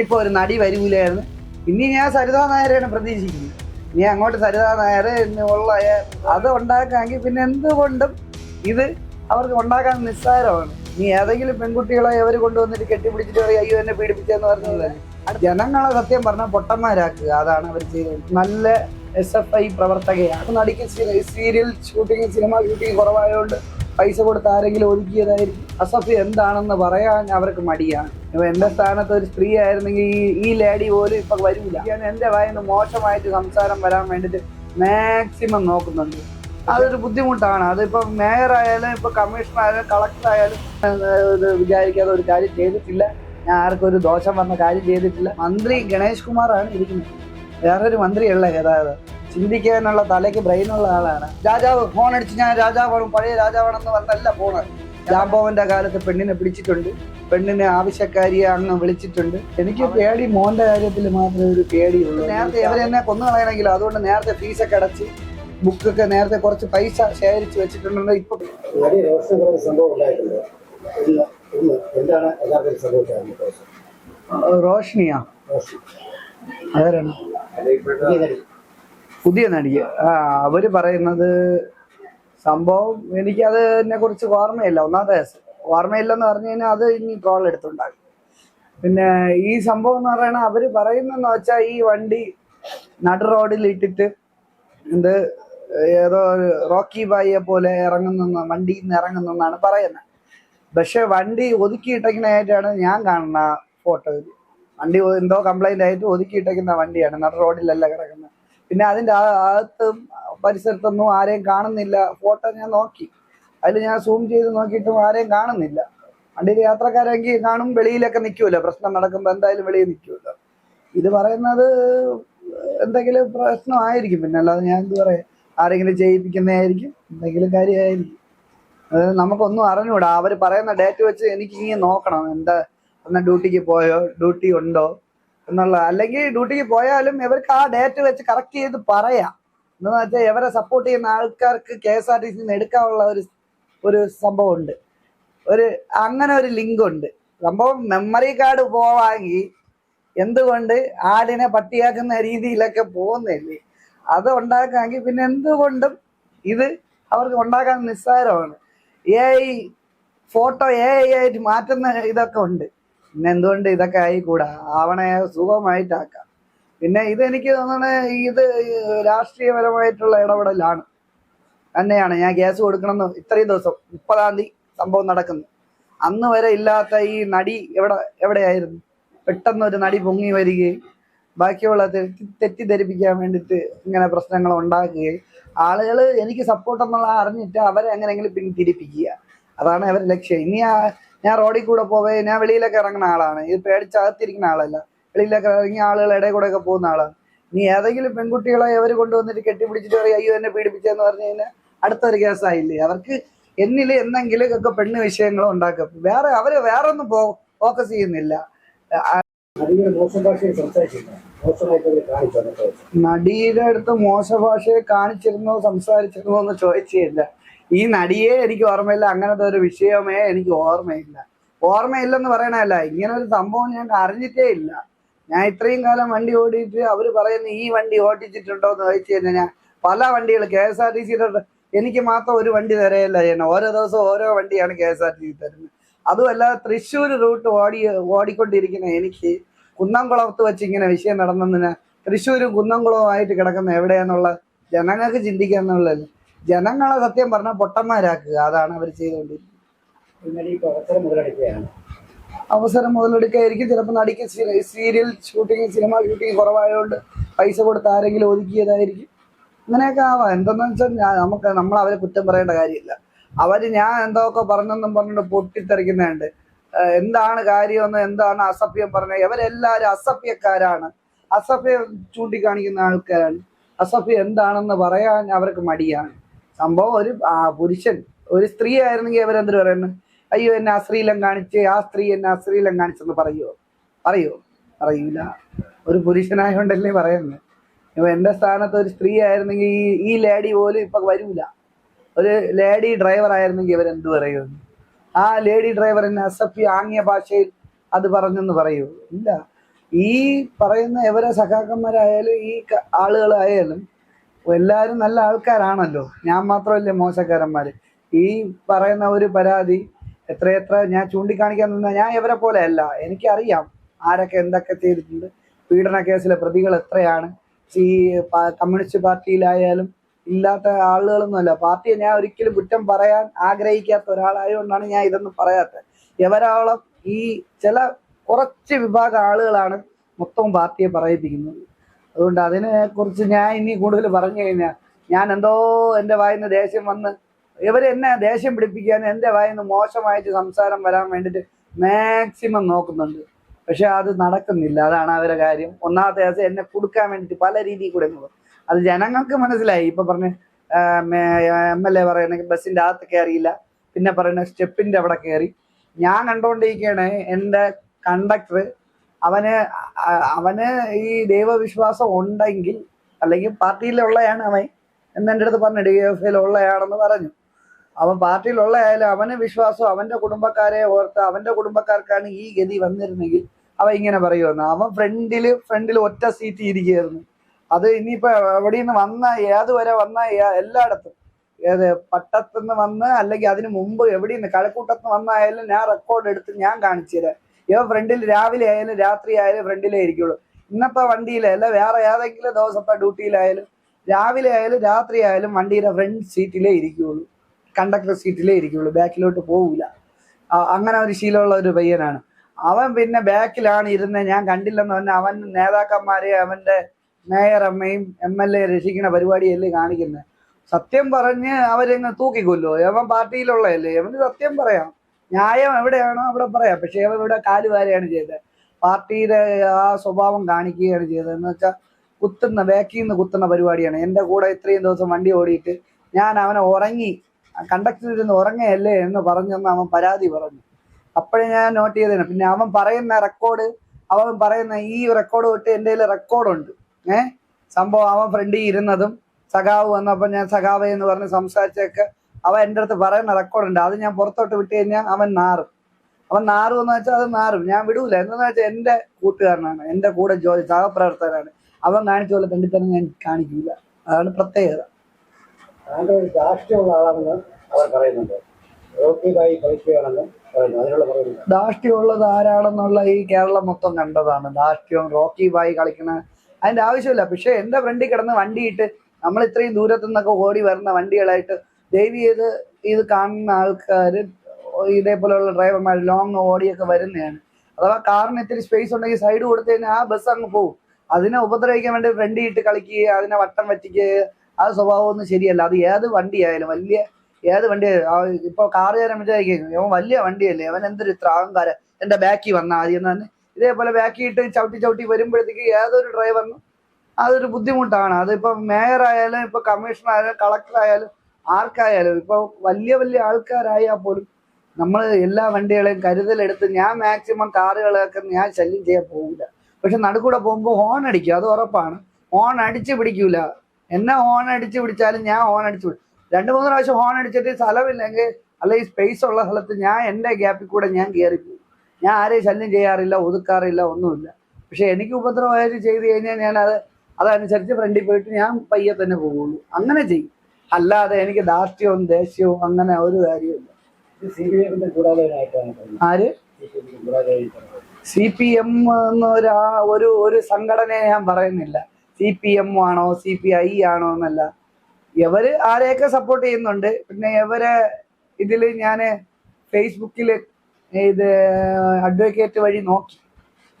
ഇപ്പൊ ഒരു നടി വരൂലായിരുന്നു. ഇനി ഞാൻ സരിതാ നായരെയാണ് പ്രതീക്ഷിക്കുന്നത്. ഇനി അങ്ങോട്ട് സരിതാ നായർ ഉള്ള അത് ഉണ്ടാക്കാമെങ്കിൽ പിന്നെ എന്തുകൊണ്ടും ഇത് അവർക്ക് ഉണ്ടാക്കാൻ നിസ്സാരമാണ്. നീ ഏതെങ്കിലും പെൺകുട്ടികളെ അവർ കൊണ്ടുവന്നിട്ട് കെട്ടിപ്പിടിച്ചിട്ട് പറയും അയ്യോ എന്നെ പീഡിപ്പിച്ചെന്ന് പറഞ്ഞത് ജനങ്ങളെ സത്യം പറഞ്ഞാൽ പൊട്ടന്മാരാക്കുക. അതാണ് അവർ ചെയ്തത് നല്ല എസ് എഫ് ഐ പ്രവർത്തകയാണ്. നടിക്ക് സീരിയൽ ഷൂട്ടിങ് സിനിമ ഷൂട്ടിങ് കുറവായതുകൊണ്ട് പൈസ കൊടുത്ത് ആരെങ്കിലും ഒതുക്കിയതായിരിക്കും. അസഫ് എന്താണെന്ന് പറയാൻ അവർക്ക് മടിയാണ്. ഇപ്പൊ എന്റെ സ്ഥാനത്ത് ഒരു സ്ത്രീ ആയിരുന്നെങ്കിൽ ഈ ഈ ലേഡി പോലും ഇപ്പൊ വരില്ല ഞാൻ എന്റെ വായന്ന് മോശമായിട്ട് സംസാരം വരാൻ വേണ്ടിട്ട് മാക്സിമം നോക്കുന്നുണ്ട്. അതൊരു ബുദ്ധിമുട്ടാണ്. അതിപ്പോ മേയർ ആയാലും ഇപ്പൊ കമ്മീഷണർ ആയാലും കളക്ടർ ആയാലും വിചാരിക്കാതെ ഒരു കാര്യം ചെയ്തിട്ടില്ല. ഞാൻ ആർക്കും ഒരു ദോഷം വന്ന കാര്യം ചെയ്തിട്ടില്ല. മന്ത്രി ഗണേഷ് കുമാറാണ് ഇരിക്കുന്നത്. വേറൊരു മന്ത്രിയല്ല ഗതാഗതം. ചിന്തിക്കാനുള്ള തലയ്ക്ക് ബ്രെയിനുള്ള ആളാണ്. രാജാവ് ഫോൺ അടിച്ച് ഞാൻ രാജാവാണ് പഴയ രാജാവാണെന്ന് പറഞ്ഞല്ല ഫോണ് ജാംബോവന്റെ കാലത്ത് പെണ്ണിനെ പിടിച്ചിട്ടുണ്ട്. പെണ്ണിനെ ആവശ്യക്കാരിയെ അങ്ങ് വിളിച്ചിട്ടുണ്ട്. എനിക്ക് പേടി മോന്റെ കാര്യത്തിൽ മാത്രമേ ഒരു പേടിയുള്ളൂ. നേരത്തെ ഇവരെ എന്നെ കൊന്നു കളയണമെങ്കിലും അതുകൊണ്ട് നേരത്തെ ഫീസൊക്കെ അടച്ച് ബുക്കൊക്കെ നേരത്തെ കുറച്ച് പൈസ ശേഖരിച്ച് വെച്ചിട്ടുണ്ടെങ്കിൽ ഇപ്പൊ റോഷ്നിയാ. ആരാണ്? പുതിയ നടി നടിക്ക് അവർ പറയുന്നത് സംഭവം എനിക്കത് എന്നെ കുറിച്ച് ഓർമ്മയില്ല. ഒന്നാമത്തെ ഓർമ്മയില്ലെന്ന് പറഞ്ഞു കഴിഞ്ഞാൽ അത് ഇനി ട്രോൾ എടുത്തുണ്ടാകും. പിന്നെ ഈ സംഭവം എന്ന് പറയണ അവർ പറയുന്നെന്ന് വെച്ചാൽ ഈ വണ്ടി നടു റോഡിൽ ഇട്ടിട്ട് എന്ത് ഏതോ റോക്കി ബായിയെ പോലെ ഇറങ്ങുന്ന വണ്ടിയിൽ നിന്ന് ഇറങ്ങുന്നെന്നാണ് പറയുന്നത് പക്ഷെ വണ്ടി ഒതുക്കിയിട്ടേക്കുന്നതായിട്ടാണ് ഞാൻ കാണുന്ന ഫോട്ടോയിൽ വണ്ടി എന്തോ കംപ്ലൈന്റ് ആയിട്ട് ഒതുക്കിയിട്ടേക്കുന്ന വണ്ടിയാണ്. നട റോഡിലല്ല കിടക്കുന്നത്. പിന്നെ അതിന്റെ അകത്ത് പരിസരത്തൊന്നും ആരെയും കാണുന്നില്ല. ഫോട്ടോ ഞാൻ നോക്കി. അതിൽ ഞാൻ സൂം ചെയ്ത് നോക്കിയിട്ടും ആരെയും കാണുന്നില്ല. വണ്ടിയിൽ യാത്രക്കാരെങ്കിൽ കാണും വെളിയിലൊക്കെ നിൽക്കുമല്ലോ പ്രശ്നം നടക്കുമ്പോൾ എന്തായാലും വെളിയിൽ നിൽക്കുമല്ലോ ഇത് പറയുന്നത് എന്തെങ്കിലും പ്രശ്നമായിരിക്കും. പിന്നെ അല്ലാതെ ഞാൻ എന്ത് പറയാം? ആരെങ്കിലും ചെയ്യിപ്പിക്കുന്നതായിരിക്കും. എന്തെങ്കിലും കാര്യമായിരിക്കും. അത് നമുക്കൊന്നും അറിഞ്ഞൂടാ. അവർ പറയുന്ന ഡേറ്റ് വെച്ച് എനിക്ക് ഇങ്ങനെ നോക്കണം. എന്താ എന്നാ ഡ്യൂട്ടിക്ക് പോയോ? ഡ്യൂട്ടി ഉണ്ടോ? എന്നുള്ള അല്ലെങ്കിൽ ഡ്യൂട്ടിക്ക് പോയാലും ഇവർക്ക് ആ ഡേറ്റ് വെച്ച് കറക്റ്റ് ചെയ്ത് പറയാം. എന്ന് വെച്ചാൽ ഇവരെ സപ്പോർട്ട് ചെയ്യുന്ന ആൾക്കാർക്ക് കെ എസ് ആർ ടി സിന്ന് എടുക്കാനുള്ള ഒരു ഒരു സംഭവം ഉണ്ട് ഒരു അങ്ങനെ ഒരു ലിങ്ക് ഉണ്ട്. സംഭവം മെമ്മറി കാർഡ് പോവാങ്കിൽ എന്തുകൊണ്ട് ആടിനെ പട്ടിയാക്കുന്ന രീതിയിലൊക്കെ പോകുന്നില്ലേ? അത് ഉണ്ടാക്കാമെങ്കിൽ പിന്നെ എന്തുകൊണ്ടും ഇത് അവർക്ക് ഉണ്ടാക്കാൻ നിസ്സാരമാണ്. A I photo A I ആയിട്ട് മാറ്റുന്ന ഇതൊക്കെ ഉണ്ട്. പിന്നെ എന്തുകൊണ്ട് ഇതൊക്കെ ആയിക്കൂടാ? ആവണേ സുഖമായിട്ടാക്കാം. പിന്നെ ഇത് എനിക്ക് തോന്നുന്നത് ഇത് രാഷ്ട്രീയപരമായിട്ടുള്ള ഇടപെടലാണ്. തന്നെയാണ് ഞാൻ ഗ്യാസ് കൊടുക്കണമെന്ന് ഇത്രയും ദിവസം മുപ്പതാം തീയതി സംഭവം നടക്കുന്നു. അന്ന് വരെ ഇല്ലാത്ത ഈ നടി എവിടെ എവിടെയായിരുന്നു? പെട്ടെന്ന് ഒരു നടി പൊങ്ങി വരികയും ബാക്കിയുള്ള തെറ്റി തെറ്റിദ്ധരിപ്പിക്കാൻ വേണ്ടിയിട്ട് ഇങ്ങനെ പ്രശ്നങ്ങൾ ഉണ്ടാക്കുകയും ആളുകൾ എനിക്ക് സപ്പോർട്ട് എന്നുള്ള അറിഞ്ഞിട്ട് അവരെ എങ്ങനെയെങ്കിലും പിന്തിരിപ്പിക്കുക. അതാണ് അവരുടെ ലക്ഷ്യം. ഇനി ആ- ഞാൻ റോഡിൽ കൂടെ പോവേ ഞാൻ വെളിയിലൊക്കെ ഇറങ്ങുന്ന ആളാണ്. ഇത് പേടിച്ചകത്തിരിക്കുന്ന ആളല്ല. വെളിയിലൊക്കെ ഇറങ്ങി ആളുകൾ ഇടയിൽ കൂടെ ഒക്കെ പോകുന്ന ആളാണ് ഇനി ഏതെങ്കിലും പെൺകുട്ടികളെ അവർ കൊണ്ടുവന്നിട്ട് കെട്ടിപ്പിടിച്ചിട്ട് പറയും അയ്യോ എന്നെ പീഡിപ്പിച്ചെന്ന് പറഞ്ഞു കഴിഞ്ഞാൽ അടുത്തൊരു കേസായില്ലേ? അവർക്ക് എന്നിൽ എന്തെങ്കിലും ഒക്കെ പെണ്ണ് വിഷയങ്ങൾ ഉണ്ടാക്കും. വേറെ അവർ വേറെ ഒന്നും ഫോക്കസ് ചെയ്യുന്നില്ല. അവർ നടിയുടെ അടുത്ത് മോശ ഭാഷയെ കാണിച്ചിരുന്നോ സംസാരിച്ചിരുന്നോ എന്ന് ചോദിച്ചില്ല ഈ നടിയെ എനിക്ക് ഓർമ്മയില്ല അങ്ങനത്തെ ഒരു വിഷയമേ എനിക്ക് ഓർമ്മയില്ല. ഓർമ്മയില്ലെന്ന് പറയണല്ല ഇങ്ങനെ ഒരു സംഭവം ഞാൻ അറിഞ്ഞിട്ടേ ഇല്ല. ഞാൻ ഇത്രയും കാലം വണ്ടി ഓടിയിട്ട് അവർ പറയുന്ന ഈ വണ്ടി ഓടിച്ചിട്ടുണ്ടോ എന്ന് ചോദിച്ചു കഴിഞ്ഞാൽ ഞാൻ പല വണ്ടികൾ കെ എസ് ആർ ടി സിയുടെ എനിക്ക് മാത്രം ഒരു വണ്ടി തരയല്ല ചെയ്യണം ഓരോ ദിവസം ഓരോ വണ്ടിയാണ് K S R T C തരുന്നത്. അതുമല്ല തൃശ്ശൂർ റൂട്ട് ഓടി ഓടിക്കൊണ്ടിരിക്കുന്ന എനിക്ക് കുന്നംകുളത്ത് വെച്ച് ഇങ്ങനെ വിഷയം നടന്നതിന് തൃശ്ശൂരും കുന്നംകുളവും ആയിട്ട് കിടക്കുന്ന എവിടെയാന്നുള്ള ജനങ്ങൾക്ക് ചിന്തിക്കാന്നുള്ളത് ജനങ്ങളെ സത്യം പറഞ്ഞാൽ പൊട്ടന്മാരാക്കുക. അതാണ് അവർ ചെയ്തുകൊണ്ടിരിക്കുന്നത് ഈ അവസരം മുതലെടുക്കുകയാണ്. അവസരം മുതലെടുക്കായിരിക്കും. ചിലപ്പോൾ നടിക്ക് സീരിയൽ ഷൂട്ടിങ് സിനിമ ഷൂട്ടിങ് കുറവായതുകൊണ്ട് പൈസ കൊടുത്ത് ആരെങ്കിലും ഒതുക്കിയതായിരിക്കും. അങ്ങനെയൊക്കെ ആവാം. എന്തെന്ന് വെച്ചാൽ ഞാൻ നമുക്ക് നമ്മൾ അവരെ കുറ്റം പറയേണ്ട കാര്യമില്ല. അവർ ഞാൻ എന്തൊക്കെ പറഞ്ഞെന്നും പറഞ്ഞിട്ട് പൊട്ടിത്തെറിക്കുന്നുണ്ട് എന്താണ് കാര്യമെന്ന് എന്താണ് അസഭ്യം പറഞ്ഞത്? ഇവരെല്ലാവരും അസഭ്യക്കാരാണ്. അസഭ്യം ചൂണ്ടിക്കാണിക്കുന്ന ആൾക്കാരാണ്. അസഭ്യം എന്താണെന്ന് പറയാൻ അവർക്ക് മടിയാണ്. സംഭവം ഒരു പുരുഷൻ ഒരു സ്ത്രീ ആയിരുന്നെങ്കിൽ അവരെന്തിനു പറയുന്നു? അയ്യോ എന്നെ അശ്രീലം കാണിച്ച് ആ സ്ത്രീ എന്നെ അശ്രീലം കാണിച്ചെന്ന് പറയുമോ പറയോ? പറയൂല. ഒരു പുരുഷനായോണ്ടല്ലേ പറയുന്നത് ഇപ്പൊ എന്റെ സ്ഥാനത്ത് ഒരു സ്ത്രീ ആയിരുന്നെങ്കിൽ ഈ ഈ ലേഡി പോലും ഇപ്പൊ വരൂല. ഒരു ലേഡി ഡ്രൈവർ ആയിരുന്നെങ്കിൽ ഇവരെന്ത് പറയുമെന്ന് ആ ലേഡി ഡ്രൈവർ എന്നെ അസഭ്യ ആംഗ്യ ഭാഷയിൽ അത് പറഞ്ഞെന്ന് പറയൂ? ഇല്ല. ഈ പറയുന്ന എവരെ സഖാക്കന്മാരായാലും ഈ ആളുകളായാലും എല്ലാവരും നല്ല ആൾക്കാരാണല്ലോ. ഞാൻ മാത്രമല്ലേ മോശക്കാരന്മാർ ഈ പറയുന്ന ഒരു പരാതി എത്ര എത്ര ഞാൻ ചൂണ്ടിക്കാണിക്കാൻ നിന്ന ഞാൻ ഇവരെ പോലെ അല്ല എനിക്കറിയാം ആരൊക്കെ എന്തൊക്കെ ചെയ്തിട്ടുണ്ട്. പീഡന കേസിലെ പ്രതികൾ എത്രയാണ്. ഈ കമ്മ്യൂണിസ്റ്റ് പാർട്ടിയിലായാലും ഇല്ലാത്ത ആളുകളൊന്നുമല്ല പാർട്ടിയെ ഞാൻ ഒരിക്കലും കുറ്റം പറയാൻ ആഗ്രഹിക്കാത്ത ഒരാളായതുകൊണ്ടാണ് ഞാൻ ഇതൊന്നും പറയാത്തത്. എവരാളം ഈ ചില കുറച്ച് വിഭാഗം ആളുകളാണ് മൊത്തം പാർട്ടിയെ പറയിപ്പിക്കുന്നത്. അതുകൊണ്ട് അതിനെ കുറിച്ച് ഞാൻ ഇനി കൂടുതൽ പറഞ്ഞു കഴിഞ്ഞാൽ ഞാൻ എന്തോ എന്റെ വായിന്ന് ദേഷ്യം വന്ന് ഇവരെന്നെ ദേഷ്യം പിടിപ്പിക്കാൻ എന്റെ വായിന്ന് മോശമായിട്ട് സംസാരം വരാൻ വേണ്ടിയിട്ട് മാക്സിമം നോക്കുന്നുണ്ട്. പക്ഷെ അത് നടക്കുന്നില്ല. അതാണ് അവരുടെ കാര്യം. ഒന്നാമത്തെ ദിവസം എന്നെ കൊടുക്കാൻ വേണ്ടിയിട്ട് പല രീതിയിൽ കൂടെ അത് ജനങ്ങൾക്ക് മനസ്സിലായി. ഇപ്പൊ പറഞ്ഞ എം എൽ എ പറയുന്ന ബസ്സിന്റെ അകത്ത് കയറിയില്ല. പിന്നെ പറയുന്ന സ്റ്റെപ്പിന്റെ അവിടെ കയറി. ഞാൻ കണ്ടുകൊണ്ടിരിക്കുകയാണ് എന്റെ കണ്ടക്ടർ അവന് അവന് ഈ ദൈവവിശ്വാസം ഉണ്ടെങ്കിൽ അല്ലെങ്കിൽ പാർട്ടിയിലുള്ളയാണ് അവൻ എന്ന് എന്റെ അടുത്ത് പറഞ്ഞു ഡി എഫ് ഉള്ളയാണെന്ന് പറഞ്ഞു. അവൻ പാർട്ടിയിലുള്ളയായാലും അവന് വിശ്വാസം അവന്റെ കുടുംബക്കാരെ ഓർത്ത് അവന്റെ കുടുംബക്കാർക്കാണ് ഈ ഗതി വന്നിരുന്നെങ്കിൽ അവൻ ഇങ്ങനെ പറയുമെന്ന്. അവൻ ഫ്രണ്ടിൽ ഫ്രണ്ടിൽ ഒറ്റ സീറ്റ് ഇരിക്കുകയായിരുന്നു. അത് ഇനിയിപ്പോ എവിടെ നിന്ന് വന്ന ഏതുവരെ വന്ന എല്ലായിടത്തും. ഏത് പട്ടത്തുനിന്ന് വന്ന് അല്ലെങ്കിൽ അതിന് മുമ്പ് എവിടെ നിന്ന് കഴക്കൂട്ടത്ത് വന്നായാലും ഞാൻ റെക്കോർഡ് എടുത്ത് ഞാൻ കാണിച്ചു തരാം. ഇവ ഫ്രണ്ടിൽ രാവിലെ ആയാലും രാത്രി ആയാലും ഫ്രണ്ടിലേ ഇരിക്കുള്ളൂ. ഇന്നത്തെ വണ്ടിയിലല്ല വേറെ ഏതെങ്കിലും ദിവസത്തെ ഡ്യൂട്ടിയിലായാലും രാവിലെ ആയാലും രാത്രി ആയാലും വണ്ടിയുടെ ഫ്രണ്ട് സീറ്റിലേ ഇരിക്കുകയുള്ളൂ കണ്ടക്ടർ സീറ്റിലേ ഇരിക്കുകയുള്ളൂ ബാക്കിലോട്ട് പോവില്ല അങ്ങനെ ഒരു ശീലമുള്ള ഒരു പയ്യനാണ്. അവൻ പിന്നെ ബാക്കിലാണ് ഇരുന്നത് ഞാൻ കണ്ടില്ലെന്ന് പറഞ്ഞാൽ അവൻ നേതാക്കന്മാരെ അവന്റെ മേയർ അമ്മയും എം എൽ എ രക്ഷിക്കുന്ന പരിപാടിയല്ലേ കാണിക്കുന്നത് സത്യം പറഞ്ഞ് അവരങ്ങ് തൂക്കിക്കൊല്ലോ അവൻ പാർട്ടിയിലുള്ളതല്ലേ? അവന് സത്യം പറയാം. ന്യായം എവിടെയാണോ അവിടെ പറയാം. പക്ഷെ അവൻ ഇവിടെ കാലുവാരെയാണ് ചെയ്തത്. പാർട്ടിയുടെ ആ സ്വഭാവം കാണിക്കുകയാണ് ചെയ്തത്. എന്ന് വെച്ചാൽ കുത്തുന്ന ബാക്കിൽ നിന്ന് കുത്തുന്ന പരിപാടിയാണ്. എന്റെ കൂടെ ഇത്രയും ദിവസം വണ്ടി ഓടിയിട്ട് ഞാൻ അവനെ ഉറങ്ങി കണ്ടക്ടർ ഇരുന്ന് ഉറങ്ങയല്ലേ എന്ന് പറഞ്ഞെന്ന് അവൻ പരാതി പറഞ്ഞു. അപ്പോഴേ ഞാൻ നോട്ട് ചെയ്തതാണ് പിന്നെ അവൻ പറയുന്ന റെക്കോർഡ് അവൻ പറയുന്ന ഈ റെക്കോർഡ് തൊട്ട് എന്റെ കയ്യിൽ റെക്കോർഡുണ്ട് ഏഹ് സംഭവം അവൻ ഫ്രണ്ടിൽ ഇരുന്നതും സഖാവ് വന്നപ്പോൾ ഞാൻ സഖാവ് എന്ന് പറഞ്ഞ് സംസാരിച്ചൊക്കെ അവൻ എന്റെ അടുത്ത് പറയുന്ന റെക്കോർഡുണ്ട് അത് ഞാൻ പുറത്തോട്ട് വിട്ട് കഴിഞ്ഞാൽ അവൻ നാറും. അവൻ നാറും എന്ന് വെച്ചാൽ അത് നാറും. ഞാൻ വിടൂല. എന്താന്ന് വെച്ചാൽ എന്റെ കൂട്ടുകാരനാണ്. എന്റെ കൂടെ ജോലി സഹപ്രവർത്തകനാണ്. അവൻ കാണിച്ച പോലെ കണ്ടിത്തന്നെ ഞാൻ കാണിക്കില്ല അതാണ് പ്രത്യേകത. ആളാണെന്ന് അവർ പറയുന്നുണ്ട്. ധാർഷ്ട്യമുള്ളത് ആരാണെന്നുള്ള ഈ കേരളം മൊത്തം കണ്ടതാണ്. ധാഷ്ട്യം റോക്കി ബായി കളിക്കണ അതിന്റെ ആവശ്യമില്ല. പക്ഷെ എന്റെ ഫ്രണ്ടിൽ കിടന്ന് വണ്ടിയിട്ട് നമ്മൾ ഇത്രയും ദൂരത്തു നിന്നൊക്കെ ഓടി വരുന്ന വണ്ടികളായിട്ട് ദയവ് ചെയ്ത് ഇത് കാണുന്ന ആൾക്കാർ ഇതേപോലെയുള്ള ഡ്രൈവർമാർ ലോങ് ഓടിയൊക്കെ വരുന്നതാണ്. അഥവാ കാറിന് ഇത്തിരി സ്പേസ് ഉണ്ടെങ്കിൽ സൈഡ് കൊടുത്തു കഴിഞ്ഞാൽ ആ ബസ് അങ്ങ് പോകും അതിനെ ഉപദ്രവിക്കാൻ വേണ്ടി ഫ്രണ്ടി ഇട്ട് കളിക്കുക അതിനെ വട്ടം വറ്റിക്ക് ആ സ്വഭാവമൊന്നും ശരിയല്ല. അത് ഏത് വണ്ടിയായാലും വലിയ ഏത് വണ്ടി ഇപ്പൊ കാറുകാരൻ വിചാരിക്കും അവൻ വലിയ വണ്ടിയല്ലേ അവൻ എന്തൊരു ഇത്ര അഹങ്കാരം എന്റെ ബാക്കി വന്നാൽ ആദ്യം തന്നെ ഇതേപോലെ ബാക്കിൽ ഇട്ട് ചവിട്ടി ചവിട്ടി വരുമ്പോഴത്തേക്ക് ഏതൊരു ഡ്രൈവറിനും അതൊരു ബുദ്ധിമുട്ടാണ്. അതിപ്പോ മേയർ ആയാലും ഇപ്പൊ കമ്മീഷണർ ആയാലും കളക്ടർ ആയാലും ആർക്കായാലും ഇപ്പൊ വലിയ വലിയ ആൾക്കാരായാൽ പോലും നമ്മൾ എല്ലാ വണ്ടികളെയും കരുതലെടുത്ത് ഞാൻ മാക്സിമം കാറുകളൊക്കെ ഞാൻ ശല്യം ചെയ്യാൻ പോകില്ല പക്ഷെ നടുക്കൂടെ പോകുമ്പോൾ ഹോൺ അടിക്കും അത് ഉറപ്പാണ്. ഹോൺ അടിച്ച് പിടിക്കൂല. എന്നെ ഹോൺ അടിച്ച് പിടിച്ചാലും ഞാൻ ഹോൺ അടിച്ച് പിടിക്കും രണ്ട് മൂന്ന് പ്രാവശ്യം ഹോൺ അടിച്ചിട്ട് സ്ഥലമില്ലെങ്കിൽ അല്ലെങ്കിൽ സ്പേസ് ഉള്ള സ്ഥലത്ത് ഞാൻ എന്റെ ഗ്യാപ്പിൽ കൂടെ ഞാൻ കയറിപ്പോകും ഞാൻ ആരെയും ശല്യം ചെയ്യാറില്ല ഒതുക്കാറില്ല ഒന്നുമില്ല. പക്ഷെ എനിക്ക് ഉപദ്രവമായിട്ട് ചെയ്ത് കഴിഞ്ഞാൽ ഞാൻ അത് അതനുസരിച്ച് ഫ്രണ്ടിൽ പോയിട്ട് ഞാൻ പയ്യെ തന്നെ പോകുള്ളൂ അങ്ങനെ ചെയ്യും. അല്ലാതെ എനിക്ക് ധാർഷ്ട്യവും ദേഷ്യവും അങ്ങനെ ഒരു കാര്യമില്ല ആര്? സി പി എം എന്നൊരു ഒരു ഒരു സംഘടനയെ ഞാൻ പറയുന്നില്ല. സി പി എം ആണോ സി പി ഐ ആണോ എന്നല്ല. ഇവർ ആരെയൊക്കെ സപ്പോർട്ട് ചെയ്യുന്നുണ്ട്. പിന്നെ ഇവരെ ഇതിൽ ഞാൻ ഫേസ്ബുക്കിൽ ഇത് അഡ്വക്കേറ്റ് വഴി നോക്കി.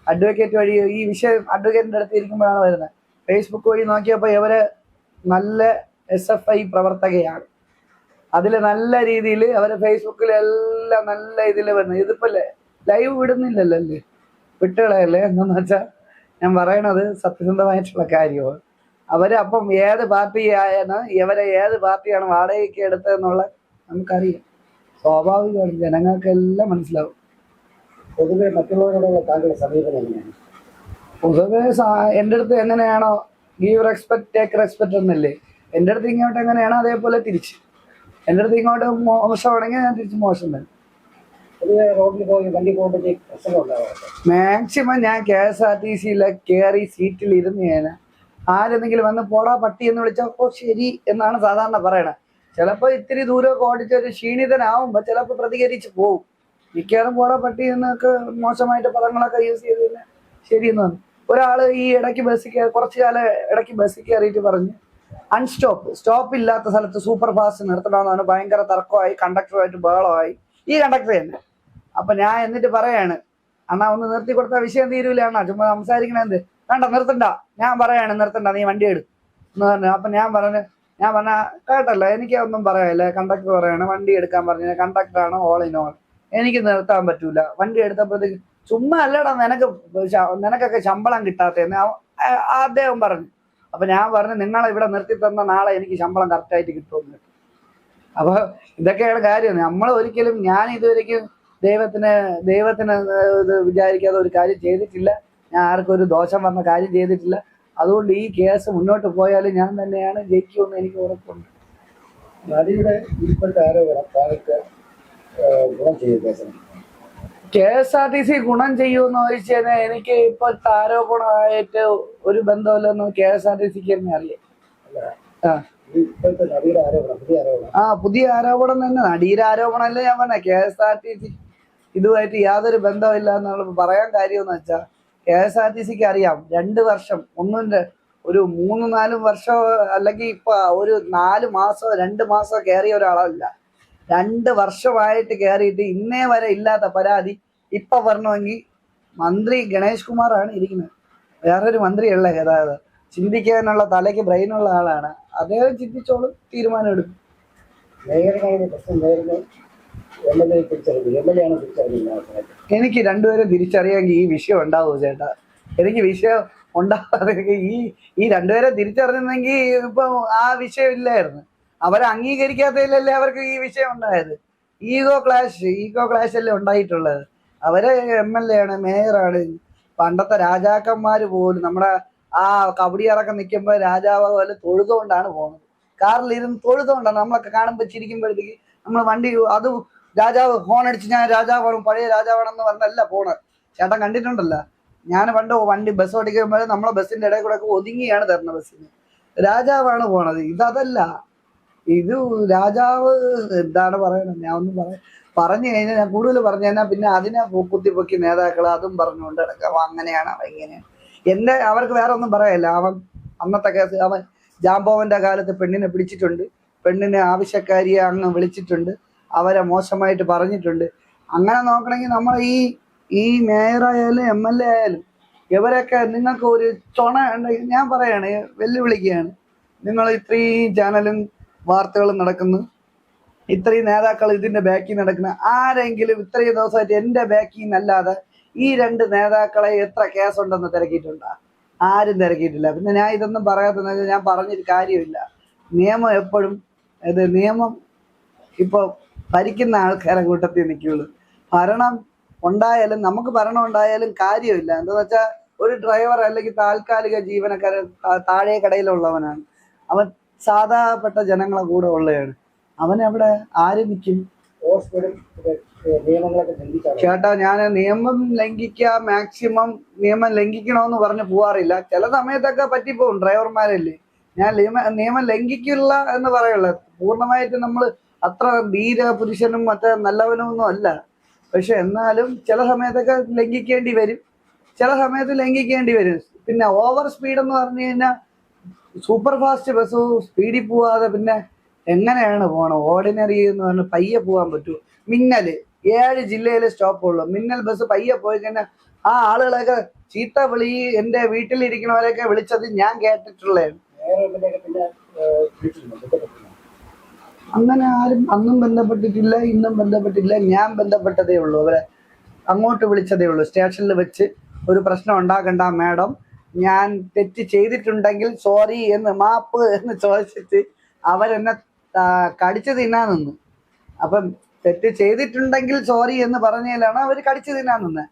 അഡ്വക്കേറ്റ് വഴി ഈ വിഷയം അഡ്വക്കേറ്റിന്റെ അടുത്ത് ഇരിക്കുമ്പോഴാണ് വരുന്നത്. ഫേസ്ബുക്ക് വഴി നോക്കിയപ്പോൾ ഇവർ നല്ല എസ് എഫ് ഐ പ്രവർത്തകയാണ്. അതിൽ നല്ല രീതിയിൽ അവരെ ഫേസ്ബുക്കിലെല്ലാം നല്ല ഇതിൽ വരുന്നത് ഇതിപ്പോ ലൈവ് വിടുന്നില്ലല്ലോ അല്ലേ? വിട്ടുകളയല്ലേ? എന്നു വെച്ചാൽ ഞാൻ പറയണത് സത്യസന്ധമായിട്ടുള്ള കാര്യമാണ്. അവർ അപ്പം ഏത് പാർട്ടി ആയാണ് ഇവരെ ഏത് പാർട്ടിയാണ് വാടകയ്ക്ക് എടുത്തതെന്നുള്ള നമുക്കറിയാം. സ്വാഭാവികമാണ് ജനങ്ങൾക്കെല്ലാം മനസ്സിലാവും. പൊതുവെ മറ്റുള്ളവരോടുള്ള താങ്കളുടെ സമീപനം എങ്ങനെയാണ്? പൊതുവെ എന്റെ അടുത്ത് എങ്ങനെയാണോ ഗീവ് റെസ്പെക്ട് ടേക്ക് റെസ്പെക്ട് എന്നല്ലേ? എന്റെ അടുത്ത് ഇങ്ങോട്ട് എങ്ങനെയാണ് അതേപോലെ തിരിച്ച്. എന്റെ അടുത്ത് ഇങ്ങോട്ട് മോശമാണെങ്കിൽ ഞാൻ തിരിച്ച് മോശം തന്നെ. മാക്സിമം ഞാൻ കെ എസ് ആർ ടി സിയിലെ കയറി സീറ്റിൽ ഇരുന്ന് ഞാൻ ആരെന്തെങ്കിലും വന്ന് പോടാ പട്ടി എന്ന് വിളിച്ചാൽ ഓ ശരി എന്നാണ് സാധാരണ പറയണത് ചിലപ്പോൾ ഇത്തിരി ദൂരമൊക്കെ ഓടിച്ചൊരു ക്ഷീണിതനാവുമ്പോൾ ചിലപ്പോൾ പ്രതികരിച്ച് പോവും. മിക്കവാറും പോടാ പട്ടി എന്നൊക്കെ മോശമായിട്ട് പദങ്ങളൊക്കെ യൂസ് ചെയ്ത് തന്നെ ശരി എന്ന് പറഞ്ഞു. ഒരാൾ ഈ ഇടയ്ക്ക് ബസ്സിൽ കുറച്ച് കാലം ഇടയ്ക്ക് ബസ്സിൽ കയറിയിട്ട് പറഞ്ഞ് അൺസ്റ്റോപ്പ് സ്റ്റോപ്പ് ഇല്ലാത്ത സ്ഥലത്ത് സൂപ്പർ ഫാസ്റ്റ് നിർത്തണമെന്നാണ് ഭയങ്കര തർക്കമായി കണ്ടക്ടറുമായിട്ട് ബഹളമായി. ഈ കണ്ടക്ടർ തന്നെ. അപ്പൊ ഞാൻ എന്നിട്ട് പറയാണ് അണ്ണാ ഒന്ന് നിർത്തി കൊടുത്ത വിഷയം തീരൂല അണ്ണാ. ചുമ്മാ സംസാരിക്കണേ എന്ത് വേണ്ട നിർത്തണ്ട. ഞാൻ പറയാണ് നിർത്തണ്ട. നീ വണ്ടി എടു. എന്ന് പറഞ്ഞു. അപ്പൊ ഞാൻ പറഞ്ഞു ഞാൻ പറഞ്ഞ കേട്ടല്ലോ. എനിക്ക് ഒന്നും പറയാനില്ല. കണ്ടക്ടർ പറയാണ് വണ്ടി എടുക്കാൻ പറഞ്ഞു. കണ്ടക്ടറാണ് ഓൾ ഇൻ ഓൾ എനിക്ക് നിർത്താൻ പറ്റൂല. വണ്ടി എടുത്തപ്പോഴത്തേക്ക് ചുമ്മാ അല്ലടാ നിനക്ക് നിനക്കൊക്കെ ശമ്പളം കിട്ടാത്തതെന്ന് അദ്ദേഹം പറഞ്ഞു. അപ്പൊ ഞാൻ പറഞ്ഞു നിങ്ങളെ ഇവിടെ നിർത്തി തന്ന നാളെ എനിക്ക് ശമ്പളം കറക്റ്റായിട്ട് കിട്ടുമെന്ന് അപ്പൊ ഇതൊക്കെയാണ് കാര്യം. നമ്മൾ ഒരിക്കലും ഞാൻ ഇതുവരെയ്ക്കും ദൈവത്തിന് ദൈവത്തിന് ഇത് വിചാരിക്കാതെ ഒരു കാര്യം ചെയ്തിട്ടില്ല. ഞാൻ ആർക്കും ഒരു ദോഷം വന്ന കാര്യം ചെയ്തിട്ടില്ല. അതുകൊണ്ട് ഈ കേസ് മുന്നോട്ട് പോയാൽ ഞാൻ തന്നെയാണ് ജയിക്കുമെന്ന് എനിക്ക് ഉറപ്പുണ്ട്. നടിയുടെ ഇപ്പോഴത്തെ ആരോപണം താങ്കൾക്ക് ഗുണം ചെയ്ത കേസിന് K S R T C ഗുണം ചെയ്യുമെന്ന് ചോദിച്ചു കഴിഞ്ഞാൽ എനിക്ക് ഇപ്പൊ ആരോപണമായിട്ട് ഒരു ബന്ധമില്ലെന്ന് കെ എസ് ആർ ടി സിക്ക് തന്നെ അറിയാം. ആ. പുതിയ ആരോപണം. തന്നെ. നടിയുടെ ആരോപണം അല്ലേ ഞാൻ പറഞ്ഞ? K S R T C ഇതുമായിട്ട് യാതൊരു ബന്ധമില്ല എന്നുള്ള പറയാൻ കാര്യമെന്ന് വെച്ചാൽ കെ എസ് ആർ ടി സിക്ക് അറിയാം. രണ്ട് വർഷം ഒന്നും ഒരു മൂന്ന് നാലും വർഷം അല്ലെങ്കിൽ ഇപ്പൊ ഒരു നാല് മാസോ രണ്ട് മാസോ കയറിയ ഒരാളല്ല. രണ്ട് വർഷമായിട്ട് കയറിയിട്ട് ഇന്നേ വരെ ഇല്ലാത്ത പരാതി ഇപ്പൊ വരണമെങ്കിൽ മന്ത്രി ഗണേഷ് കുമാറാണ് ഇരിക്കുന്നത്. വേറൊരു മന്ത്രിയല്ല ഗതാഗതം. ചിന്തിക്കാനുള്ള തലയ്ക്ക് ബ്രെയിനുള്ള ആളാണ്. അദ്ദേഹം ചിന്തിച്ചോളും തീരുമാനം എടുക്കും എനിക്ക് രണ്ടുപേരും തിരിച്ചറിയാമെങ്കിൽ ഈ വിഷയം ഉണ്ടാവുമോ ചേട്ടാ. എനിക്ക് വിഷയം ഉണ്ടാവാതെ ഈ ഈ രണ്ടുപേരെ തിരിച്ചറിഞ്ഞെങ്കിൽ ഇപ്പൊ ആ വിഷയം ഇല്ലായിരുന്നു. അവരെ അംഗീകരിക്കാത്തതിലല്ലേ അവർക്ക് ഈ വിഷയം ഉണ്ടായത്? ഈഗോ ക്ലാഷ് ഈഗോ ക്ലാഷ് അല്ലേ ഉണ്ടായിട്ടുള്ളത്? അവരെ എം എൽ എ ആണ് മേയറാണ് പണ്ടത്തെ രാജാക്കന്മാര് പോലും നമ്മുടെ ആ കബഡി ഇറക്കം നിൽക്കുമ്പോൾ രാജാവ് പോലെ തൊഴുതുകൊണ്ടാണ് പോകുന്നത് കാറിലിരുന്ന് തൊഴുതുകൊണ്ടാണ് നമ്മളൊക്കെ കാണുമ്പോൾ ചിരിക്കുമ്പോഴത്തേക്ക് നമ്മൾ വണ്ടി അത് രാജാവ് ഹോൺ അടിച്ച് ഞാൻ രാജാവാണ് പഴയ രാജാവാണെന്ന് പറഞ്ഞല്ല പോണത് ചേട്ടൻ കണ്ടിട്ടുണ്ടല്ലോ? ഞാൻ പണ്ട് വണ്ടി ബസ് ഓടിക്കുമ്പോൾ നമ്മളെ ബസ്സിന്റെ ഇടയിൽ കൂടെ ഒതുങ്ങിയാണ് തരുന്ന ബസ്സിന് രാജാവാണ് പോണത്. ഇതല്ല. ഇത് രാജാവ് എന്താണ് പറയണത്? ഞാൻ ഒന്നും പറയാം പറഞ്ഞു കഴിഞ്ഞാൽ ഞാൻ കൂടുതൽ പറഞ്ഞു കഴിഞ്ഞാൽ പിന്നെ അതിനെ കുത്തിപ്പൊക്കി നേതാക്കൾ അതും പറഞ്ഞുകൊണ്ട് കിടക്കാം അങ്ങനെയാണ് ഇങ്ങനെയാണ് എന്റെ അവർക്ക് വേറെ ഒന്നും പറയല്ല. അവൻ അന്നത്തെ കേസ് അവൻ ജാംബോവന്റെ കാലത്ത് പെണ്ണിനെ പിടിച്ചിട്ടുണ്ട്. പെണ്ണിനെ ആവശ്യക്കാരിയെ അങ്ങ് വിളിച്ചിട്ടുണ്ട്. അവരെ മോശമായിട്ട് പറഞ്ഞിട്ടുണ്ട്. അങ്ങനെ നോക്കണമെങ്കിൽ നമ്മൾ ഈ ഈ മേയറായാലും എം എൽ എ ആയാലും ഇവരൊക്കെ നിങ്ങൾക്ക് ഒരു ചുണ ഉണ്ടെങ്കിൽ ഞാൻ പറയാണ് വെല്ലുവിളിക്കുകയാണ്. നിങ്ങൾ ഇത്രയും ചാനലും വാർത്തകളും നടക്കുന്നു. ഇത്രയും നേതാക്കൾ ഇതിന്റെ ബാക്കിൽ നടക്കുന്ന ആരെങ്കിലും ഇത്രയും ദിവസമായിട്ട് എന്റെ ബാക്കിൽ നിന്നല്ലാതെ ഈ രണ്ട് നേതാക്കളെ എത്ര കേസുണ്ടെന്ന് തിരക്കിയിട്ടുണ്ടോ? ആരും തിരക്കിയിട്ടില്ല. പിന്നെ ഞാൻ ഇതൊന്നും പറയാത്തത് ഞാൻ പറഞ്ഞൊരു കാര്യമില്ല. നിയമം എപ്പോഴും ഇത് നിയമം ഇപ്പൊ ഭരിക്കുന്ന ആൾക്കാരെ കൂട്ടത്തിൽ നിൽക്കുള്ളൂ ഭരണം ഉണ്ടായാലും നമുക്ക് ഭരണം ഉണ്ടായാലും കാര്യമില്ല. എന്താന്ന് വെച്ചാൽ ഒരു ഡ്രൈവർ അല്ലെങ്കിൽ താൽക്കാലിക ജീവനക്കാരൻ താഴെ കടയിലുള്ളവനാണ് അവൻ സാധാരണപ്പെട്ട ജനങ്ങളെ കൂടെ ഉള്ളതാണ് അവൻ അവിടെ ആര് നിൽക്കും ചേട്ടാ ഞാൻ നിയമം ലംഘിക്കുക മാക്സിമം നിയമം ലംഘിക്കണമെന്ന് പറഞ്ഞ് പോവാറില്ല. ചില സമയത്തൊക്കെ പറ്റിപ്പോവും ഡ്രൈവർമാരല്ലേ? ഞാൻ നിയമ നിയമം ലംഘിക്കില്ല എന്ന് പറയുള്ളൂ പൂർണമായിട്ട് നമ്മൾ അത്ര ധീര പുരുഷനും മറ്റേ നല്ലവനും ഒന്നും അല്ല. പക്ഷെ എന്നാലും ചില സമയത്തൊക്കെ ലംഘിക്കേണ്ടി വരും. ചില സമയത്ത് ലംഘിക്കേണ്ടി വരും. പിന്നെ ഓവർ സ്പീഡ് എന്ന് പറഞ്ഞു കഴിഞ്ഞാൽ സൂപ്പർ ഫാസ്റ്റ് ബസ് സ്പീഡിൽ പോവാതെ പിന്നെ എങ്ങനെയാണ് പോകണം ഓർഡിനറി എന്ന് പറഞ്ഞ് പയ്യെ പോകാൻ പറ്റൂ. മിന്നൽ ഏഴ് ജില്ലയിലെ സ്റ്റോപ്പ് ഉള്ളൂ. മിന്നൽ ബസ് പയ്യെ പോയി കഴിഞ്ഞാൽ ആ ആളുകളൊക്കെ ചീത്ത വിളി എന്റെ വീട്ടിലിരിക്കണവരെയൊക്കെ വിളിച്ചത് ഞാൻ കേട്ടിട്ടുള്ളേ. അങ്ങനെ ആരും അന്നും ബന്ധപ്പെട്ടിട്ടില്ല ഇന്നും ബന്ധപ്പെട്ടില്ല ഞാൻ ബന്ധപ്പെട്ടതേ ഉള്ളൂ. അവരെ അങ്ങോട്ട് വിളിച്ചതേ ഉള്ളൂ. സ്റ്റേഷനിൽ വെച്ച് ഒരു പ്രശ്നം ഉണ്ടാക്കണ്ട മാഡം. ഞാൻ തെറ്റ് ചെയ്തിട്ടുണ്ടെങ്കിൽ സോറി എന്ന് മാപ്പ് എന്ന് ചോദിച്ചിട്ട് അവരെന്നെ കടിച്ചു തിന്നാൻ നിന്നു. അപ്പം തെറ്റ് ചെയ്തിട്ടുണ്ടെങ്കിൽ സോറി എന്ന് പറഞ്ഞതിലാണ് അവർ കടിച്ചു തിന്നാൻ നിന്ന്.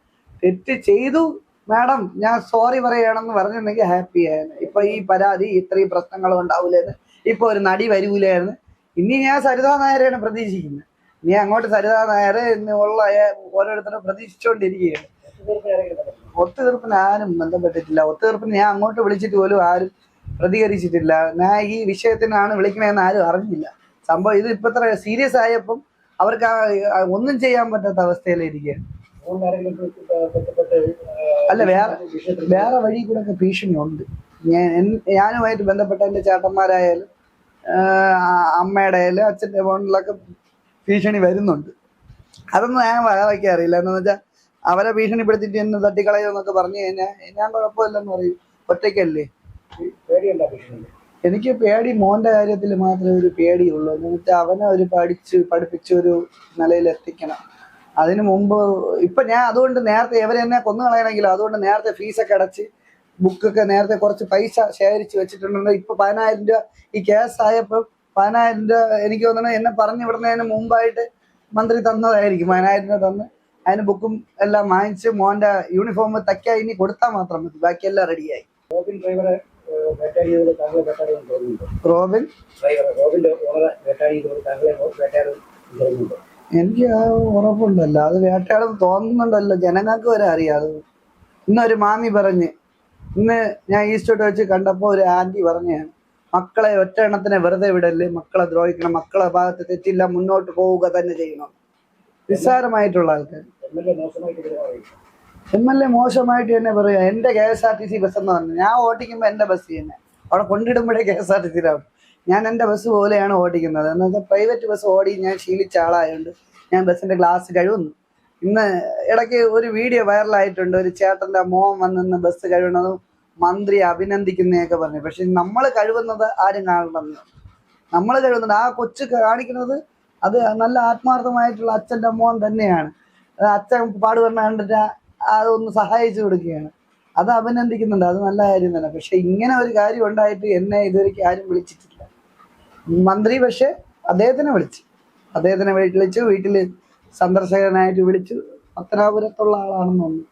തെറ്റ് ചെയ്തു മാഡം ഞാൻ സോറി പറയണമെന്ന് പറഞ്ഞിട്ടുണ്ടെങ്കിൽ ഹാപ്പി ആയിരുന്നു. ഇപ്പൊ ഈ പരാതി ഇത്രയും പ്രശ്നങ്ങളും ഉണ്ടാവില്ലെന്ന് ഇപ്പൊ ഒരു നടി വരൂലായിരുന്നു ഇനി ഞാൻ സരിതാ നായരെയാണ് പ്രതീക്ഷിക്കുന്നത് നീ അങ്ങോട്ട് സരിതാ നായർ എന്നുള്ള ഓരോരുത്തരും പ്രതീക്ഷിച്ചുകൊണ്ടിരിക്കുകയാണ്. ഒത്തുതീർപ്പിന് ആരും ബന്ധപ്പെട്ടിട്ടില്ല. ഒത്തുതീർപ്പിന് ഞാൻ അങ്ങോട്ട് വിളിച്ചിട്ട് പോലും ആരും പ്രതികരിച്ചിട്ടില്ല. ഞാൻ ഈ വിഷയത്തിനാണ് വിളിക്കണതെന്ന് ആരും അറിഞ്ഞില്ല. സംഭവം ഇത് ഇപ്പൊ ഇത്ര സീരിയസ് ആയപ്പം അവർക്ക് ഒന്നും ചെയ്യാൻ പറ്റാത്ത അവസ്ഥയിലിരിക്കുകയാണ്. അല്ല വേറെ വേറെ വഴി കൂടെ ഒക്കെ ഭീഷണി ഉണ്ട് ഞാൻ ഞാനുമായിട്ട് ബന്ധപ്പെട്ട എന്റെ ചേട്ടന്മാരായാലും അമ്മയുടെ ആയാലും അച്ഛന്റെ ഫോണിലൊക്കെ ഭീഷണി വരുന്നുണ്ട്. അതൊന്നും ഞാൻ അറിയില്ല. എന്ന് വെച്ചാൽ അവരെ ഭീഷണിപ്പെടുത്തിയിട്ട് എന്നെ തട്ടിക്കളയുമെന്നൊക്കെ പറഞ്ഞു കഴിഞ്ഞാൽ ഞാൻ കുഴപ്പമില്ലെന്ന് പറയും. ഒറ്റയ്ക്കല്ലേ? എനിക്ക് പേടി മോന്റെ കാര്യത്തിൽ മാത്രമേ ഒരു പേടിയുള്ളൂ. എന്ന് വെച്ചാൽ അവനെ ഒരു പഠിച്ച് പഠിപ്പിച്ച് ഒരു നിലയിൽ എത്തിക്കണം. അതിനു മുമ്പ് ഇപ്പൊ ഞാൻ അതുകൊണ്ട് നേരത്തെ ഇവരെ എന്നെ കൊന്നു കളയണമെങ്കിലും അതുകൊണ്ട് നേരത്തെ ഫീസൊക്കെ അടച്ച് ബുക്കൊക്കെ നേരത്തെ കുറച്ച് പൈസ ശേഖരിച്ച് വെച്ചിട്ടുണ്ടെങ്കിൽ ഇപ്പൊ പതിനായിരം രൂപ ഈ കേസ് ആയപ്പോൾ പതിനായിരം രൂപ എനിക്ക് തോന്നുന്നത് എന്നെ പറഞ്ഞു വിടുന്നതിന് മുമ്പായിട്ട് മന്ത്രി തന്നതായിരിക്കും. പതിനായിരം രൂപ തന്ന് അതിന് ബുക്കും എല്ലാം വാങ്ങിച്ച് മോന്റെ യൂണിഫോം തയ്ക്കാൻ ഇനി കൊടുത്താൽ മാത്രം മതി. ബാക്കിയെല്ലാം റെഡിയായി റോബിൻ താങ്കളെ തോന്നുന്നുണ്ടോ? റോബിൻ? ഡ്രൈവർ ഓണറെ താങ്കളെ തോന്നുന്നുണ്ടോ? എനിക്ക് ആ ഉറപ്പുണ്ടല്ലോ. അത് വേട്ടയാടെന്ന് തോന്നുന്നുണ്ടല്ലോ. ജനങ്ങൾക്ക് വരെ അറിയാം അത്. ഇന്നൊരു മാമി പറഞ്ഞ് ഇന്ന് ഞാൻ ഈസ്റ്റോട്ട് വെച്ച് കണ്ടപ്പോൾ ഒരു ആന്റി പറഞ്ഞാണ് മക്കളെ ഒറ്റ എണ്ണത്തിനെ വെറുതെ വിടല്ലേ? മക്കളെ ദ്രോഹിക്കണം മക്കളെ ഭാഗത്ത് തെറ്റില്ല മുന്നോട്ട് പോവുക തന്നെ ചെയ്യണം. നിസ്സാരമായിട്ടുള്ള ആൾക്കാർ എം എൽ എ മോശമായിട്ട് തന്നെ പറയാം. എന്റെ K S R T C bus എന്ന് പറഞ്ഞു. ഞാൻ ഓടിക്കുമ്പോൾ എന്റെ ബസ് തന്നെ. അവിടെ കൊണ്ടിടുമ്പോഴേ കെ എസ് ആർ ടി സിയിലാവും ഞാൻ എന്റെ ബസ് പോലെയാണ് ഓടിക്കുന്നത്. എന്ന് വെച്ചാൽ പ്രൈവറ്റ് ബസ് ഓടി ഞാൻ ശീലിച്ച ആളായതുകൊണ്ട് ഞാൻ ബസ്സിന്റെ ഗ്ലാസ് കഴുകുന്നു. ഇന്ന് ഇടയ്ക്ക് ഒരു വീഡിയോ വൈറലായിട്ടുണ്ട് ഒരു ചേട്ടന്റെ മോൻ വന്നിന്ന് ബസ് കഴുകണതും മന്ത്രി അഭിനന്ദിക്കുന്നതൊക്കെ പറഞ്ഞു. പക്ഷെ നമ്മൾ കഴുകുന്നത് ആരും കാണണമെന്ന് നമ്മൾ കഴുകുന്നത് ആ കൊച്ചു കാണിക്കുന്നത് അത് നല്ല ആത്മാർത്ഥമായിട്ടുള്ള അച്ഛന്റെ മോൻ തന്നെയാണ്. അച്ഛൻ പാടുപെടുന്ന കണ്ടിട്ട് അതൊന്ന് സഹായിച്ചു കൊടുക്കുകയാണ്. അത് അഭിനന്ദിക്കുന്നുണ്ട്. അത് നല്ല കാര്യം തന്നെ. പക്ഷെ ഇങ്ങനെ ഒരു കാര്യം ഉണ്ടായിട്ട് എന്നെ ഇതുവരെയ്ക്ക് ആരും വിളിച്ചിട്ടില്ല. മന്ത്രി പക്ഷെ അദ്ദേഹത്തിനെ വിളിച്ചു. അദ്ദേഹത്തിനെ വിളിച്ചു. വീട്ടിൽ സന്ദർശകനായിട്ട് വിളിച്ചു. പത്തനാപുരത്തുള്ള ആളാണെന്ന് തോന്നുന്നു.